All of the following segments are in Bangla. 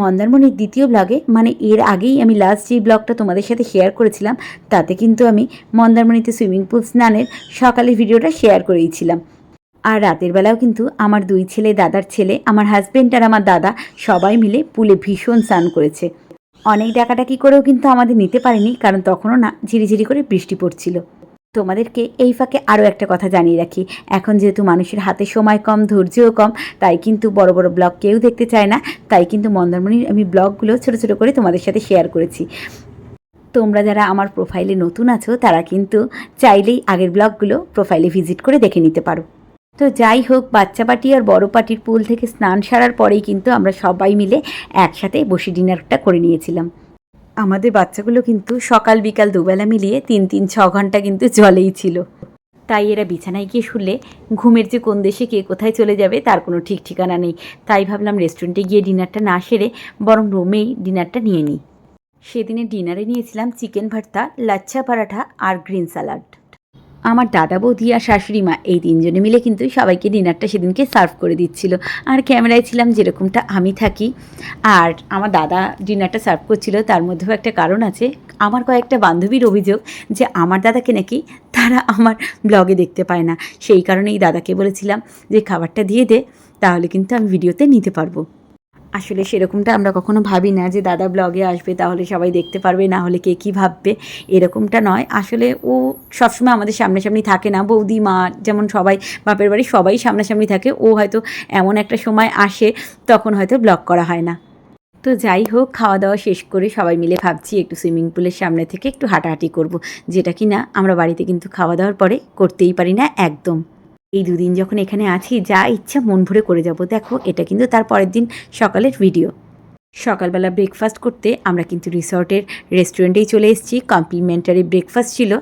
মন্দারমণির দ্বিতীয় ব্লগে মানে এর আগেই আমি লাস্ট যে ব্লগটা তোমাদের সাথে শেয়ার করেছিলাম, তাতে কিন্তু আমি মন্দারমণিতে সুইমিং পুল স্নানের সকালের ভিডিওটা শেয়ার করেইছিলাম। আর রাতের বেলাও কিন্তু আমার দুই ছেলে, দাদার ছেলে, আমার হাজব্যান্ড আর আমার দাদা সবাই মিলে পুলে ভীষণ স্নান করেছে। অনেক ডাকাডাকি করেও কিন্তু আমাদের নিতে পারেনি, কারণ তখনও না, ঝিরিঝিরি করে বৃষ্টি পড়ছিল। তোমাদেরকে এই ফাঁকে আরও একটা কথা জানিয়ে রাখি। এখন যেহেতু মানুষের হাতে সময় কম, ধৈর্যও কম, তাই কিন্তু বড় বড় ব্লগ কেউ দেখতে চায় না। তাই কিন্তু মন্দারমণির আমি ব্লগগুলো ছোটো ছোটো করে তোমাদের সাথে শেয়ার করেছি। তোমরা যারা আমার প্রোফাইলে নতুন আছো, তারা কিন্তু চাইলেই আগের ব্লগগুলো প্রোফাইলে ভিজিট করে দেখে নিতে পারো। তো যাই হোক, বাচ্চা পার্টি আর বড় পার্টির পুল থেকে স্নান সারার পরেই কিন্তু আমরা সবাই মিলে একসাথে বসে ডিনারটা করে নিয়েছিলাম। আমাদের বাচ্চাগুলো কিন্তু সকাল, বিকাল দুবেলা মিলিয়ে তিন তিন, ছ ঘণ্টা কিন্তু জলেই ছিল। তাই এরা বিছানায় গিয়ে শুলে ঘুমের যে কোন দেশে কে কোথায় চলে যাবে তার কোনো ঠিক ঠিকানা নেই। তাই ভাবলাম রেস্টুরেন্টে গিয়ে ডিনারটা না সেরে বরং রুমেই ডিনারটা নিয়ে নিই। সেদিনে ডিনারে নিয়েছিলাম চিকেন ভর্তা, লাচ্ছা পরাঠা আর গ্রিন স্যালাড। আমার দাদা, বৌদি আর শাশুড়ি মা এই তিনজনে মিলে কিন্তু সবাইকে ডিনারটা সেদিনকে সার্ভ করে দিচ্ছিল। আর ক্যামেরায় ছিলাম যেরকমটা আমি থাকি। আর আমার দাদা ডিনারটা সার্ভ করছিল, তার মধ্যেও একটা কারণ আছে। আমার কয়েকটা বান্ধবীর অভিযোগ যে, আমার দাদাকে নাকি তারা আমার ব্লগে দেখতে পায় না। সেই কারণেই দাদাকে বলেছিলাম যে, খাবারটা দিয়ে দে, তাহলে কিন্তু আমি ভিডিওতে নিতে পারব। আসলে সেরকমটা আমরা কখনো ভাবি না যে দাদা ব্লগে আসবে তাহলে সবাই দেখতে পারবে, না হলে কে কী ভাববে, এরকমটা নয়। আসলে ও সবসময় আমাদের সামনাসামনি থাকে না, বৌদি, মা যেমন সবাই, বাপের বাড়ি সবাই সামনাসামনি থাকে, ও হয়তো এমন একটা সময় আসে তখন হয়তো ব্লগ করা হয় না। তো যাই হোক খাওয়া দাওয়া শেষ করে সবাই মিলে ভাবছি একটু সুইমিং পুলের সামনে থেকে একটু হাঁটাহাঁটি করব, যেটা কি না আমরা বাড়িতে কিন্তু খাওয়া দাওয়ার পরে করতেই পারি না একদম। এই দুদিন যখন এখানে আছি, যা ইচ্ছা মন ভরে করে যাব। দেখো, এটা কিন্তু তার পরের দিন সকালের ভিডিও সকালবেলা ব্রেকফাস্ট করতে আমরা কিন্তু রিসর্টের রেস্টুরেন্টেই চলে এসেছি। কমপ্লিমেন্টারি ব্রেকফাস্ট ছিল।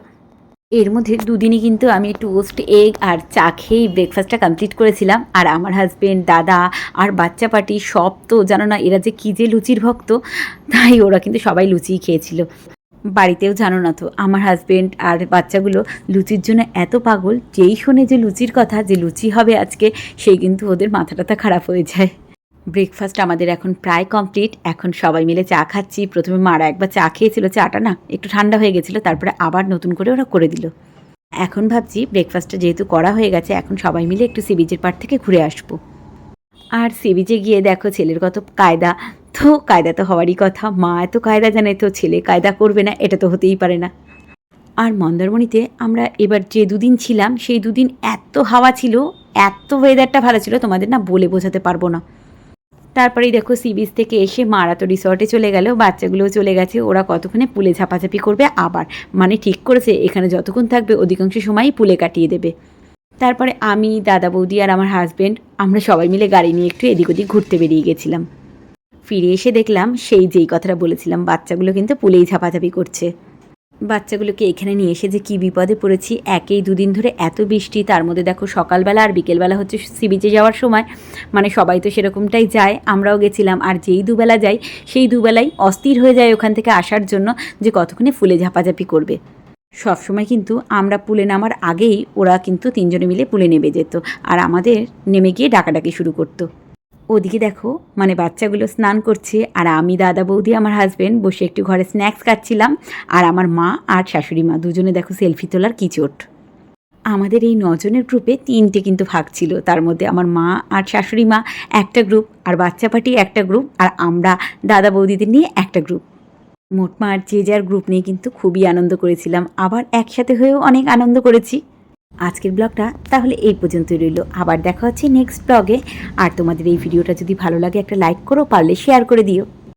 এর মধ্যে দুদিনই কিন্তু আমি টোস্ট এগ আর চা খেয়েই ব্রেকফাস্টটা কমপ্লিট করেছিলাম। আর আমার হাজবেন্ড দাদা আর বাচ্চা পার্টি সব তো জানো না, এরা যে কী যে লুচির ভক্ত, তাই ওরা কিন্তু সবাই লুচিই খেয়েছিল। বাড়িতেও জানো না তো, আমার হাজবেন্ড আর বাচ্চাগুলো লুচির জন্য এত পাগল, যেই শোনে যে লুচির কথা, যে লুচি হবে আজকে, সেই কিন্তু ওদের মাথা টাথা খারাপ হয়ে যায়। ব্রেকফাস্ট আমাদের এখন প্রায় কমপ্লিট এখন সবাই মিলে চা খাচ্ছি। প্রথমে মারা একবার চা খেয়েছিল, চাটা না, একটু ঠান্ডা হয়ে গেছিল, তারপরে আবার নতুন করে ওরা করে দিল। এখন ভাবছি ব্রেকফাস্টটা যেহেতু করা হয়ে গেছে, এখন সবাই মিলে একটু সি বিচের পাড় থেকে ঘুরে আসব। আর সি বিচে গিয়ে দেখো ছেলের কত কায়দা। তো কায়দা তো হওয়ারই কথা। মা এত কায়দা জানে তো ছেলে কায়দা করবে না, এটা তো হতেই পারে না। আর মন্দারমণিতে আমরা এবার যে দুদিন ছিলাম, সেই দুদিন এত হাওয়া ছিল, এত ওয়েদারটা ভালো ছিল, তোমাদের না বলে বোঝাতে পারব না। তারপরেই দেখো সি বিচ থেকে এসে মারা তো রিসর্টে চলে গেল, বাচ্চাগুলোও চলে গেছে, ওরা কতক্ষণে পুলে ঝাপাঝাপি করবে আবার? মানে ঠিক করেছে, এখানে যতক্ষণ থাকবে অধিকাংশ সময়ই পুলে কাটিয়ে দেবে। তারপরে আমি, দাদা বৌদি আর আমার হাজব্যান্ড আমরা সবাই মিলে গাড়ি নিয়ে একটু এদিক ওদিক ঘুরতে বেরিয়ে গেছিলাম। ফিরে এসে দেখলাম সেই যেই কথাটা বলেছিলাম, বাচ্চাগুলো কিন্তু পুলেই ঝাপাঝাপি করছে। বাচ্চাগুলোকে এখানে নিয়ে এসে যে কী বিপদে পড়েছি, একেই দুদিন ধরে এত বৃষ্টি, তার মধ্যে দেখো সকালবেলা আর বিকেলবেলা হচ্ছে সি বিচে যাওয়ার সময় মানে সবাই তো সেরকমটাই যায়, আমরাও গেছিলাম। আর যেই দুবেলা যাই, সেই দুবেলাই অস্থির হয়ে যায় ওখান থেকে আসার জন্য যে কতক্ষণে ফুলে ঝাপাঝাপি করবে। সবসময় কিন্তু আমরা পুলে নামার আগেই ওরা কিন্তু তিনজনে মিলে পুলে নেমে যেত আর আমাদের নেমে গিয়ে ডাকাডাকি শুরু করতো। ওদিকে দেখো মানে বাচ্চাগুলো স্নান করছে আর আমি দাদা বৌদি, আমার হাজব্যান্ড বসে একটু ঘরে স্ন্যাক্স খাচ্ছিলাম আর আমার মা আর শাশুড়ি মা দুজনে দেখো সেলফি তোলার কি চোট আমাদের এই নজনের গ্রুপে তিনটে কিন্তু ভাগ ছিল, তার মধ্যে আমার মা আর শাশুড়ি মা একটা গ্রুপ আর বাচ্চা পার্টি একটা গ্রুপ আর আমরা দাদা বৌদিদের নিয়ে একটা গ্রুপ মোটমাট, যে যার গ্রুপ নিয়ে কিন্তু খুবই আনন্দ করেছিলাম। আবার একসাথে হয়েও অনেক আনন্দ করেছি। আজকের ব্লগটা তাহলে এই পর্যন্তই রইল। আবার দেখা হচ্ছে নেক্সট ব্লগে আর তোমাদের এই ভিডিওটা যদি ভালো লাগে, একটা লাইক করো, পারলে শেয়ার করে দিও।